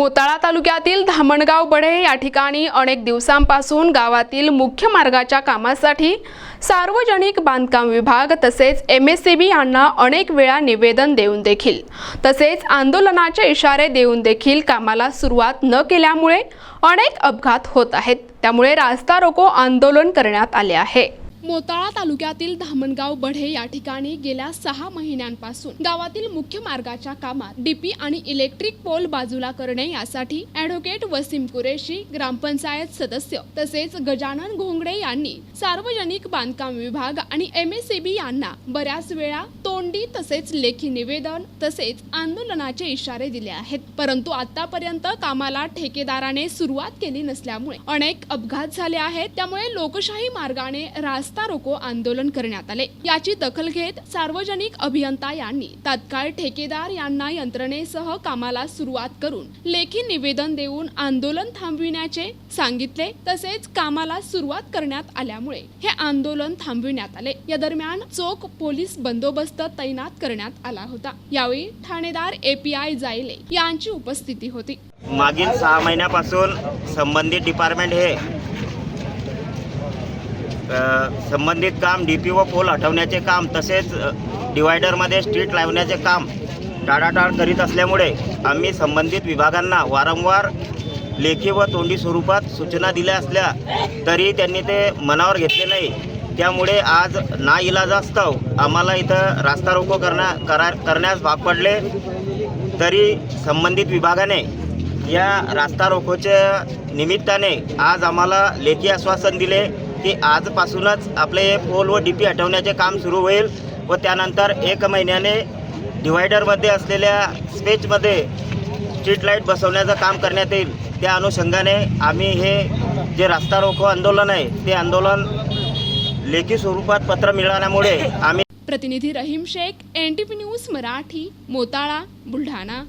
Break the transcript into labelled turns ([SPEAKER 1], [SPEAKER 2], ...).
[SPEAKER 1] मोताळा तालुक्यातील धामणगाव बढे या ठिकाणी अनेक दिवसांपासून गावातील मुख्य मार्गाच्या कामासाठी सार्वजनिक बांधकाम विभाग तसेच एम एस सी बी यांना अनेक वेळा निवेदन देऊन देखील तसेच आंदोलनाचे इशारे देऊन देखील कामाला सुरुवात न केल्यामुळे अनेक अपघात होत आहेत. त्यामुळे रास्ता रोको आंदोलन करण्यात आले आहे. मोताळा तालुक्यातील धामणगाव बढे या ठिकाणी गेल्या सहा महिन्यांपासून गावातील मुख्य मार्गाच्या कामात डीपी आणि इलेक्ट्रिक पोल बाजूला करणे यासाठी ॲडव्होकेट वसीम कुरेशी ग्रामपंचायत सदस्य तसेच गजानन घोंगडे यांनी सार्वजनिक बांधकाम विभाग आणि एम एस यांना बऱ्याच वेळा तोंडी तसेच लेखी निवेदन तसेच आंदोलनाचे इशारे दिले आहेत. परंतु आतापर्यंत कामाला ठेकेदाराने सुरुवात केली नसल्यामुळे अनेक अपघात झाले आहेत. त्यामुळे लोकशाही मार्गाने रास्ता रोको आंदोलन करण्यात आले. याची दखल घेत सार्वजनिक अभियंता यांनी तात्काळ ठेकेदार यांना यंत्रणेसह कामाला सुरुवात करून लेखी निवेदन देऊन आंदोलन थांबविण्याचे सांगितले. तसेच कामाला सुरुवात करण्यात आल्यामुळे हे आंदोलन थांबविण्यात आले. या दरम्यान चोख पोलीस बंदोबस्त तैनात करण्यात आला होता. यावेळी ठाणेदार एपीआय जायले यांची उपस्थिती होती.
[SPEAKER 2] मागील सहा महिन्यापासून संबंधित डिपार्टमेंट हे संबंधित काम डी पी व पोल हटवण्याचे काम तसेच डिवायडरमध्ये स्ट्रीट लावण्याचे काम टाळाटाळ करीत असल्यामुळे आम्ही संबंधित विभागांना वारंवार लेखी व तोंडी स्वरूपात सूचना दिल्या असल्या तरी त्यांनी ते मनावर घेतले नाही. त्यामुळे आज ना इलाजास्तव आम्हाला इथं रास्ता रोको करण्या करा करण्यास भाग पडले. तरी संबंधित विभागाने या रास्ता रोकोच्या निमित्ताने आज आम्हाला लेखी आश्वासन दिले. की आजपासूनच आपले हे पोल व डी पी हटवण्याचे काम सुरू होईल व त्यानंतर एक महिन्याने डिवायडरमध्ये असलेल्या स्पेचमध्ये स्ट्रीट लाइट बसवण्याचं काम करण्यात येईल. त्या अनुषंगाने आम्ही हे जे रास्ता रोखो आंदोलन आहे ते आंदोलन लेखी स्वरूपात पत्र मिळाल्यामुळे आम्ही
[SPEAKER 1] प्रतिनिधी Rahim Shaikh N T news Marathi Motala Buldhana.